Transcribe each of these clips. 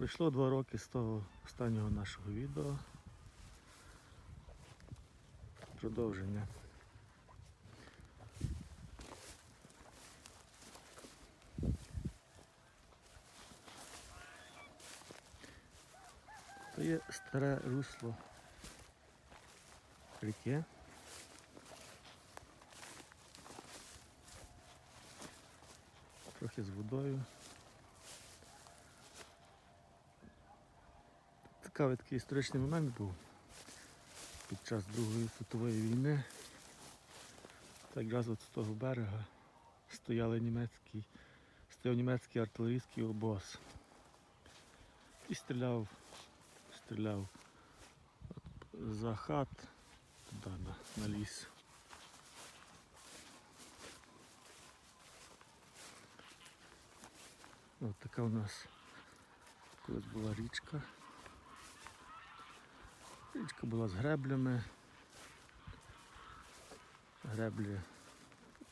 Пройшло два роки з того останнього нашого відео. Продовження. То є старе русло ріки. Трохи з водою. Цікавий такий історичний момент був під час Другої світової війни. Так якраз от з того берега стояли німецький, стояв німецький артилерійський обоз. І стріляв, стріляв за хат туди на, на ліс. Ось така у нас колись була річка. Річка була з греблями. Греблі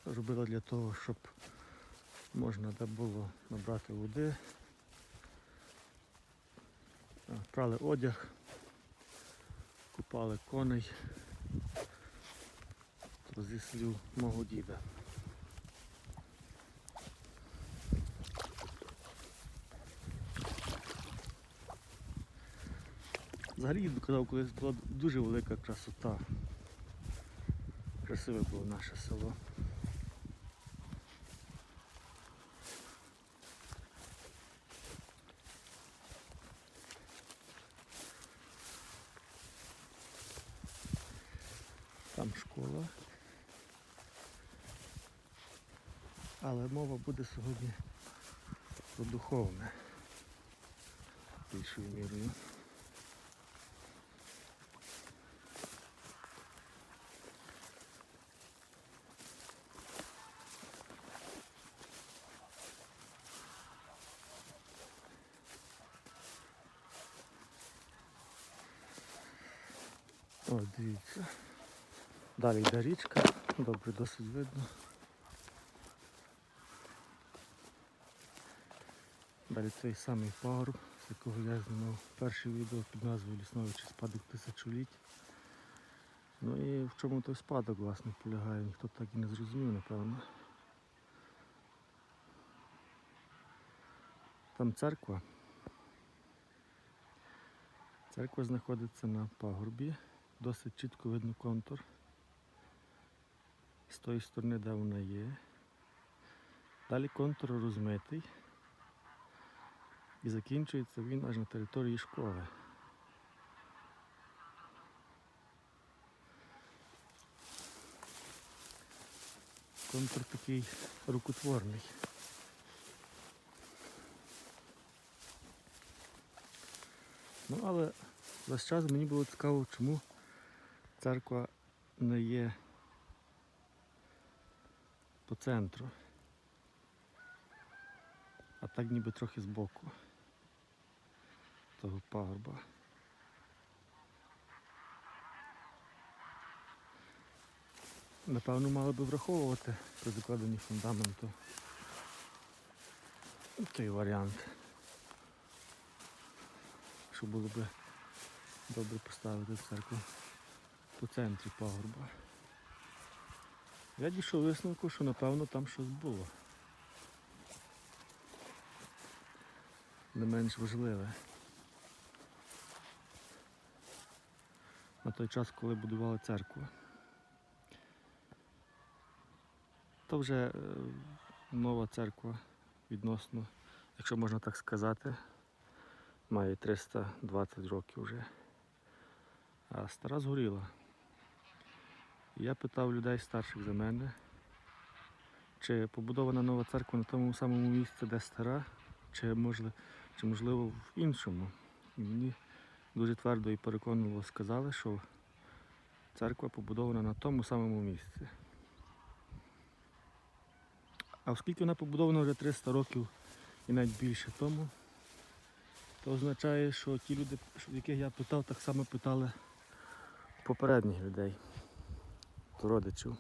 робила для того, щоб можна було набрати води. А, Прали одяг, купали коней. Зі слів мого діда. Взагалі б казав, колись була дуже велика красота. Красиве було наше село. Там школа. Але мова буде сьогодні про духовне. Більшою мірою. Дивіться. Далі йде річка, добре досить видно. Далі цей самий пагорб, з якого я знімав перше відео під назвою Лісновичий спадок тисячоліть. Ну і в чому той спадок власне полягає, ніхто так і не зрозумів, напевно. Там церква. Церква знаходиться на пагорбі, досить чітко видно контур. З тої сторони, де вона є. Далі контур розмитий. І закінчується він аж на території школи. Контур такий рукотворний. Ну, але весь час мені було цікаво, чому церква не є по центру, а так ніби трохи збоку того пагорба. Напевно, мали би враховувати при закладенні фундаменту той варіант. Що було би добре поставити церкву по центрі пагорба. Я дійшов висновку, що напевно там щось було. Не менш важливе. На той час, коли будували церкву. То вже е, нова церква відносно, якщо можна так сказати, має 320 років вже. А стара згоріла. Я питав людей старших за мене, чи побудована нова церква на тому самому місці, де стара, чи можливо, чи можливо в іншому. І мені дуже твердо і переконливо сказали, що церква побудована на тому самому місці. А оскільки вона побудована вже 300 років і навіть більше тому, то означає, що ті люди, яких я питав, так само питали попередніх людей, родичів.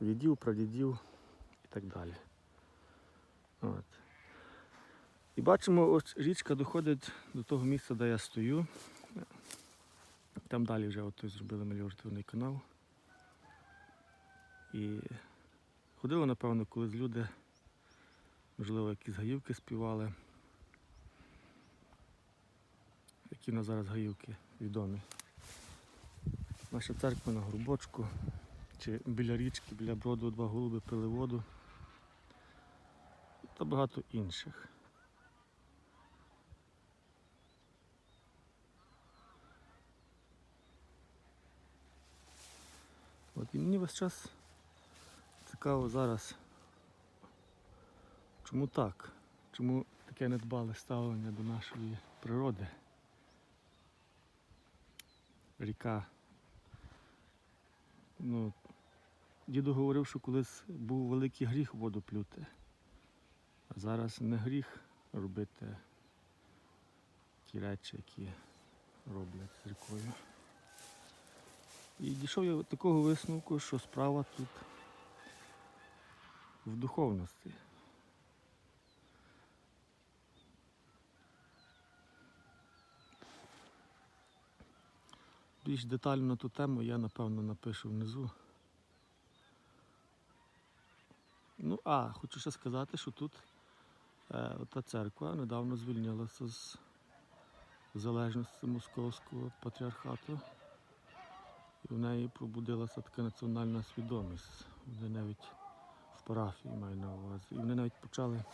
Дідів, прадідів і так далі. От. І бачимо, ось річка доходить до того місця, де я стою. Там далі вже от зробили меліоративний канал. І ходили, напевно, колись люди, можливо, якісь гаївки співали. Які в нас зараз гаївки відомі. Наша церква на Горбочку, чи біля річки, біля броду два голуби пили воду. Та багато інших. От і мені весь час цікаво зараз, чому так? Чому таке недбале ставлення до нашої природи? Ріка. Ну, діду говорив, що колись був великий гріх воду плюти. А зараз не гріх робити ті речі, які роблять з рікою. І дійшов я до такого висновку, що справа тут в духовності. Більш детально ту тему я напевно напишу внизу. Ну, а, хочу ще сказати, що тут е, та церква недавно звільнилася з залежності московського патріархату. І в неї пробудилася така національна свідомість. Вони навіть в парафії маю на увазі. І вони навіть почали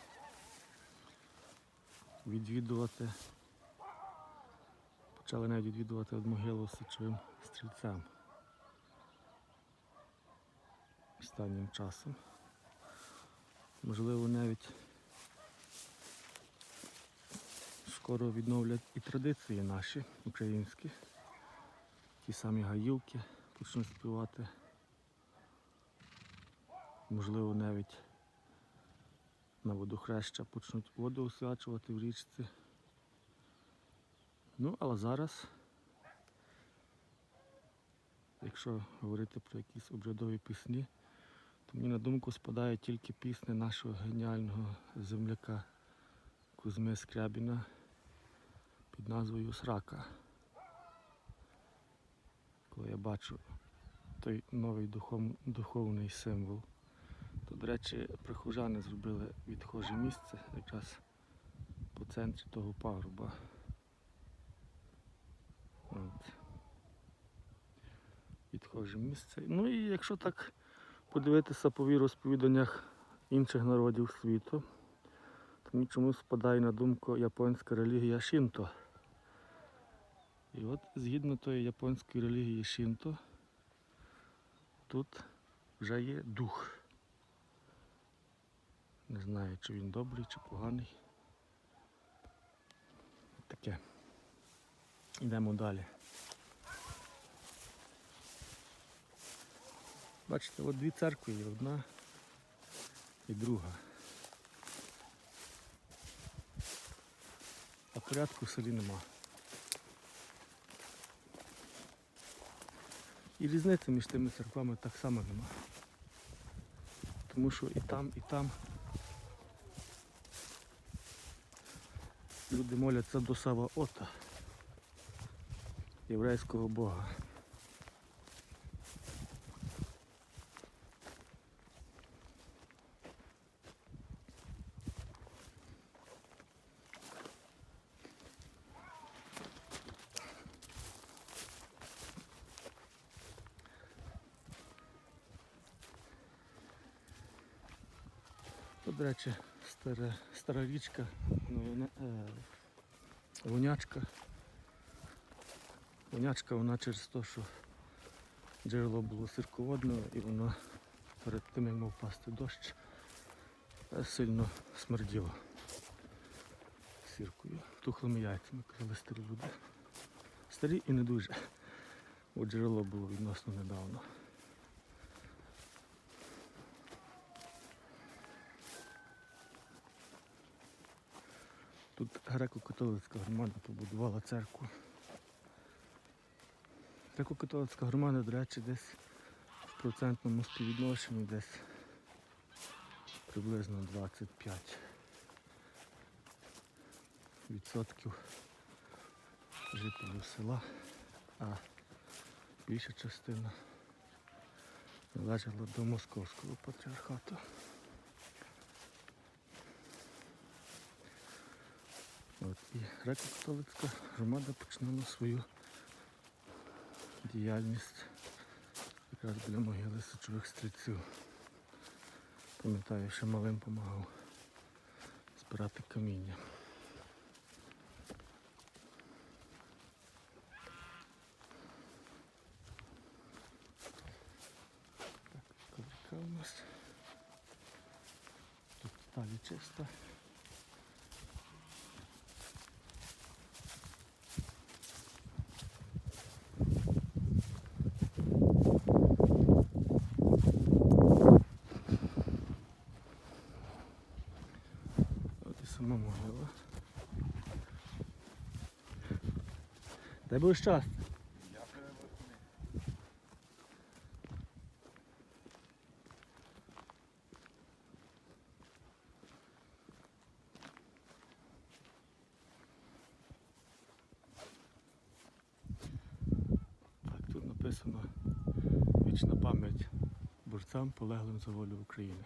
відвідувати, почали навіть відвідувати могилу січовим стрільцям останнім часом. Можливо, навіть скоро відновлять і традиції наші, українські. Ті самі гаївки почнуть співати. Можливо, навіть на водохреща почнуть воду освячувати в річці. Ну, але зараз, якщо говорити про якісь обрядові пісні, то мені на думку спадає тільки пісня нашого геніального земляка Кузьми Скрябіна під назвою Срака. Коли я бачу той новий духов, духовний символ, то, до речі, прихожани зробили відхоже місце якраз по центрі того пагорба. От. Відхоже місце. Ну і якщо так подивитися по віросповіданнях інших народів світу, то мені чомусь спадає на думку японська релігія Шінто. І от згідно тої японської релігії Шінто, тут вже є дух. Не знаю, чи він добрий, чи поганий. Таке. Йдемо далі. Бачите, от дві церкви є, одна і друга. А порядку в селі нема. І різниці між тими церквами так само нема. Тому що і там, і там люди моляться до Сава Ота, єврейського Бога. До речі, стара, стара річка, ну, е, вонячка. Вонячка вона через те, що джерело було сирководне і воно перед тим, як мав впасти дощ, е, сильно смерділо сіркою, тухлими яйцями, казали старі люди. Старі і не дуже, бо джерело було відносно недавно. Тут греко-католицька громада побудувала церкву. Греко-католицька громада, до речі, десь в процентному співвідношенні десь приблизно 25. відсотків жителів села, а більша частина належала до московського патріархату. От, і греко-католицька громада починала свою діяльність якраз біля могили січових стрільців. Пам'ятаю, що малим допомагав збирати каміння. Так, коврика у нас. Тут сталі чисто. Сама могила. Дай Боже щастя. Написано вічна пам'ять борцям полеглим за волю України.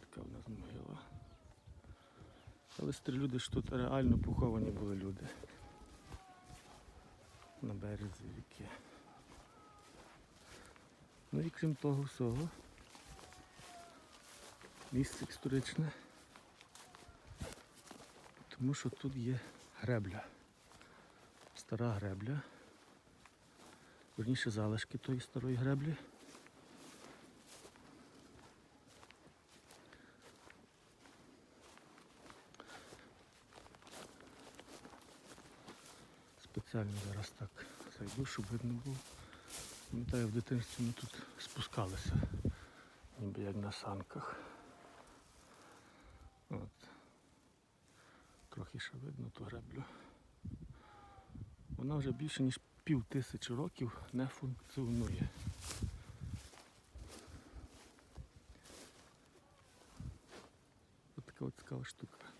Така в нас могила. Але старі люди ж тут реально поховані були люди. На березі ріки. Ну і крім того всього, місце історичне, тому що тут є гребля. Стара гребля. Верніше залишки тої старої греблі. Спеціально зараз так зайду, щоб видно було. Пам'ятаю, в дитинстві ми тут спускалися, ніби як на санках. От. Трохи ще видно ту греблю. Вона вже більше ніж пів тисячі років не функціонує. Ось така от цікава штука.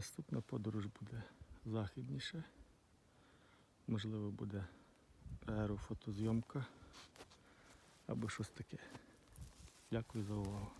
Наступна подорож буде західніше. Можливо, буде аерофотозйомка або щось таке. Дякую за увагу.